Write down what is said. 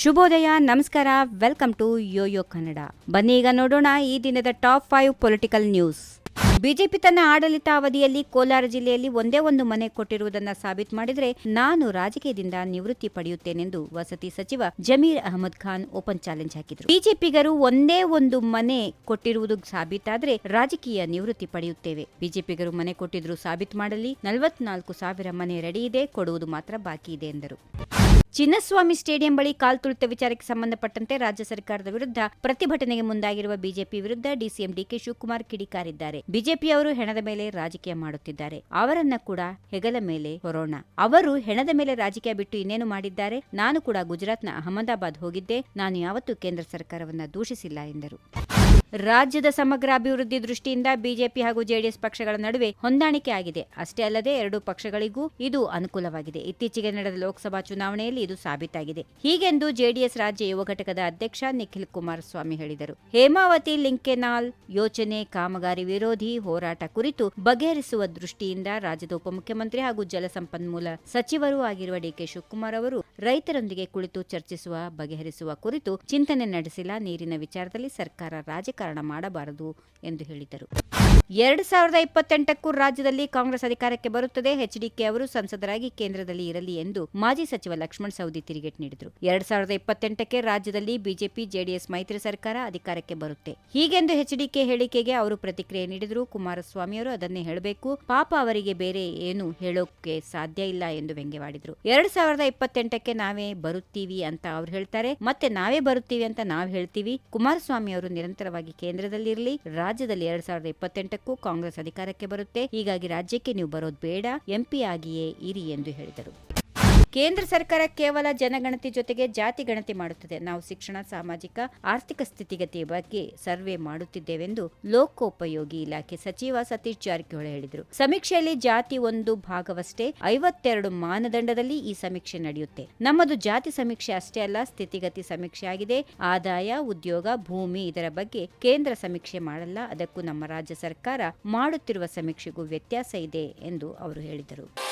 ಶುಭೋದಯ, ನಮಸ್ಕಾರ welcome to Yoyo Kannada ಬನ್ನಿ ಈಗ ನೋಡೋಣ ಈ ದಿನದ top five political news BJP ತನ್ನ ಆಡಳಿತಾವಧಿಯಲ್ಲಿ ಕೋಲಾರ ಜಿಲ್ಲೆಯಲ್ಲಿ ಒಂದೇ ಒಂದು ಮನೆ ಕೊಟ್ಟಿರುವುದನ್ನು ಸಾಬೀತು ಮಾಡಿದರೆ ನಾನು ರಾಜಕೀಯದಿಂದ ನಿವೃತ್ತಿ ಪಡೆಯುತ್ತೇನೆಂದು ವಸತಿ ಸಚಿವ ಜಮೀರ್ ಅಹಮದ್ ಖಾನ್ ಓಪನ್ ಚಾಲೆಂಜ್ ಹಾಕಿದರು. ಬಿಜೆಪಿಗರು ಒಂದೇ ಒಂದು ಮನೆ ಕೊಟ್ಟಿರುವುದು ಸಾಬೀತಾದರೆ ರಾಜಕೀಯ ನಿವೃತ್ತಿ ಪಡೆಯುತ್ತೇವೆ. ಬಿಜೆಪಿಗರು ಮನೆ ಕೊಟ್ಟಿದ್ರು ಸಾಬೀತು ಮಾಡಲಿ. ನಲವತ್ನಾಲ್ಕು ಸಾವಿರ ಮನೆ ರೆಡಿ ಇದೆ. ಕೊಡುವುದು ಮಾತ್ರ ಬಾಕಿ ಇದೆ ಎಂದರು. ಚಿನ್ನಸ್ವಾಮಿ ಸ್ಟೇಡಿಯಂ ಬಳಿ ಕಾಲ್ತುಳಿತ ವಿಚಾರಕ್ಕೆ ಸಂಬಂಧಪಟ್ಟಂತೆ ರಾಜ್ಯ ಸರ್ಕಾರದ ವಿರುದ್ಧ ಪ್ರತಿಭಟನೆಗೆ ಮುಂದಾಗಿರುವ ಬಿಜೆಪಿ ವಿರುದ್ಧ ಡಿಸಿಎಂ ಡಿಕೆ ಶಿವಕುಮಾರ್ ಕಿಡಿಕಾರಿದ್ದಾರೆ. ಬಿಜೆಪಿಯವರು ಹೆಣದ ಮೇಲೆ ರಾಜಕೀಯ ಮಾಡುತ್ತಿದ್ದಾರೆ. ಅವರನ್ನ ಕೂಡ ಹೆಗಲ ಮೇಲೆ ಹೊರೋಣ. ಅವರು ಹೆಣದ ಮೇಲೆ ರಾಜಕೀಯ ಬಿಟ್ಟು ಇನ್ನೇನು ಮಾಡಿದ್ದಾರೆ? ನಾನು ಕೂಡ ಗುಜರಾತ್ನ ಅಹಮದಾಬಾದ್ ಹೋಗಿದ್ದೆ. ನಾನು ಯಾವತ್ತೂ ಕೇಂದ್ರ ಸರ್ಕಾರವನ್ನ ದೂಷಿಸಿಲ್ಲ ಎಂದರು. ರಾಜ್ಯದ ಸಮಗ್ರ ಅಭಿವೃದ್ಧಿ ದೃಷ್ಟಿಯಿಂದ ಬಿಜೆಪಿ ಹಾಗೂ ಜೆಡಿಎಸ್ ಪಕ್ಷಗಳ ನಡುವೆ ಹೊಂದಾಣಿಕೆ ಆಗಿದೆ. ಅಷ್ಟೇ ಅಲ್ಲದೆ ಎರಡೂ ಪಕ್ಷಗಳಿಗೂ ಇದು ಅನುಕೂಲವಾಗಿದೆ. ಇತ್ತೀಚೆಗೆ ನಡೆದ ಲೋಕಸಭಾ ಚುನಾವಣೆಯಲ್ಲಿ ಇದು ಸಾಬೀತಾಗಿದೆ. ಹೀಗೆಂದು ಜೆಡಿಎಸ್ ರಾಜ್ಯ ಯುವ ಘಟಕದ ಅಧ್ಯಕ್ಷ ನಿಖಿಲ್ ಕುಮಾರಸ್ವಾಮಿ ಹೇಳಿದರು. ಹೇಮಾವತಿ ಲಿಂಕೆನಾಲ್ ಯೋಜನೆ ಕಾಮಗಾರಿ ವಿರೋಧಿ, ಹೋರಾಟ ಕುರಿತು ಬಗೆಹರಿಸುವ ದೃಷ್ಟಿಯಿಂದ ರಾಜ್ಯದ ಉಪಮುಖ್ಯಮಂತ್ರಿ ಹಾಗೂ ಜಲಸಂಪನ್ಮೂಲ ಸಚಿವರೂ ಆಗಿರುವ ಡಿಕೆ ಶಿವಕುಮಾರ್ ಅವರು ರೈತರೊಂದಿಗೆ ಕುಳಿತು ಚರ್ಚಿಸುವ, ಬಗೆಹರಿಸುವ ಕುರಿತು ಚಿಂತನೆ ನಡೆಸಿಲ್ಲ. ನೀರಿನ ವಿಚಾರದಲ್ಲಿ ಸರ್ಕಾರ ರಾಜಕಾರಣ ಮಾಡಬಾರದು ಎಂದು ಹೇಳಿದರು. ಎರಡು ಸಾವಿರದ ಇಪ್ಪತ್ತೆಂಟಕ್ಕೂ ರಾಜ್ಯದಲ್ಲಿ ಕಾಂಗ್ರೆಸ್ ಅಧಿಕಾರಕ್ಕೆ ಬರುತ್ತದೆ. ಎಚ್ಡಿಕೆ ಅವರು ಸಂಸದರಾಗಿ ಕೇಂದ್ರದಲ್ಲಿ ಇರಲಿ ಎಂದು ಮಾಜಿ ಸಚಿವ ಲಕ್ಷ್ಮಣ್ ಸವದಿ ತಿರುಗೇಟ್ ನೀಡಿದರು. ಎರಡ್ ಸಾವಿರದ ಇಪ್ಪತ್ತೆಂಟಕ್ಕೆ ರಾಜ್ಯದಲ್ಲಿ ಬಿಜೆಪಿ, ಜೆಡಿಎಸ್ ಮೈತ್ರಿ ಸರ್ಕಾರ ಅಧಿಕಾರಕ್ಕೆ ಬರುತ್ತೆ. ಹೀಗೆಂದು ಎಚ್ಡಿಕೆ ಹೇಳಿಕೆಗೆ ಅವರು ಪ್ರತಿಕ್ರಿಯೆ ನೀಡಿದರು. ಕುಮಾರಸ್ವಾಮಿ ಅವರು ಅದನ್ನೇ ಹೇಳಬೇಕು. ಪಾಪ ಅವರಿಗೆ ಬೇರೆ ಏನು ಹೇಳೋಕೆ ಸಾಧ್ಯ ಇಲ್ಲ ಎಂದು ವ್ಯಂಗ್ಯವಾಡಿದರು. ಎರಡ್ ಸಾವಿರದ ಇಪ್ಪತ್ತೆಂಟಕ್ಕೆ ನಾವೇ ಬರುತ್ತೀವಿ ಅಂತ ಅವ್ರು ಹೇಳ್ತಾರೆ. ಮತ್ತೆ ನಾವೇ ಬರುತ್ತೀವಿ ಅಂತ ನಾವು ಹೇಳ್ತೀವಿ. ಕುಮಾರಸ್ವಾಮಿ ಅವರು ನಿರಂತರವಾಗಿ ಕೇಂದ್ರದಲ್ಲಿರಲಿ. ರಾಜ್ಯದಲ್ಲಿ ಎರಡ್ ಸಾವಿರದ ಇಪ್ಪತ್ತೆಂಟಕ್ಕೂ ಕಾಂಗ್ರೆಸ್ ಅಧಿಕಾರಕ್ಕೆ ಬರುತ್ತೆ. ಹೀಗಾಗಿ ರಾಜ್ಯಕ್ಕೆ ನೀವು ಬರೋದು ಬೇಡ. ಎಂಪಿ ಆಗಿಯೇ ಇರಿ ಎಂದು ಹೇಳಿದರು. ಕೇಂದ್ರ ಸರ್ಕಾರ ಕೇವಲ ಜನಗಣತಿ ಜೊತೆಗೆ ಜಾತಿ ಗಣತಿ ಮಾಡುತ್ತದೆ. ನಾವು ಶಿಕ್ಷಣ, ಸಾಮಾಜಿಕ, ಆರ್ಥಿಕ ಸ್ಥಿತಿಗತಿಯ ಬಗ್ಗೆ ಸರ್ವೆ ಮಾಡುತ್ತಿದ್ದೇವೆಂದು ಲೋಕೋಪಯೋಗಿ ಇಲಾಖೆ ಸಚಿವ ಸತೀಶ್ ಜಾರಕಿಹೊಳಿ ಹೇಳಿದರು. ಸಮೀಕ್ಷೆಯಲ್ಲಿ ಜಾತಿ ಒಂದು ಭಾಗವಷ್ಟೇ ಐವತ್ತೆರಡು ಮಾನದಂಡದಲ್ಲಿ ಈ ಸಮೀಕ್ಷೆ ನಡೆಯುತ್ತೆ. ನಮ್ಮದು ಜಾತಿ ಸಮೀಕ್ಷೆ ಅಷ್ಟೇ ಅಲ್ಲ, ಸ್ಥಿತಿಗತಿ ಸಮೀಕ್ಷೆ ಆಗಿದೆ. ಆದಾಯ, ಉದ್ಯೋಗ, ಭೂಮಿ ಇದರ ಬಗ್ಗೆ ಕೇಂದ್ರ ಸಮೀಕ್ಷೆ ಮಾಡಲ್ಲ. ಅದಕ್ಕೂ ನಮ್ಮ ರಾಜ್ಯ ಸರ್ಕಾರ ಮಾಡುತ್ತಿರುವ ಸಮೀಕ್ಷೆಗೂ ವ್ಯತ್ಯಾಸ ಇದೆ ಎಂದು ಅವರು ಹೇಳಿದರು.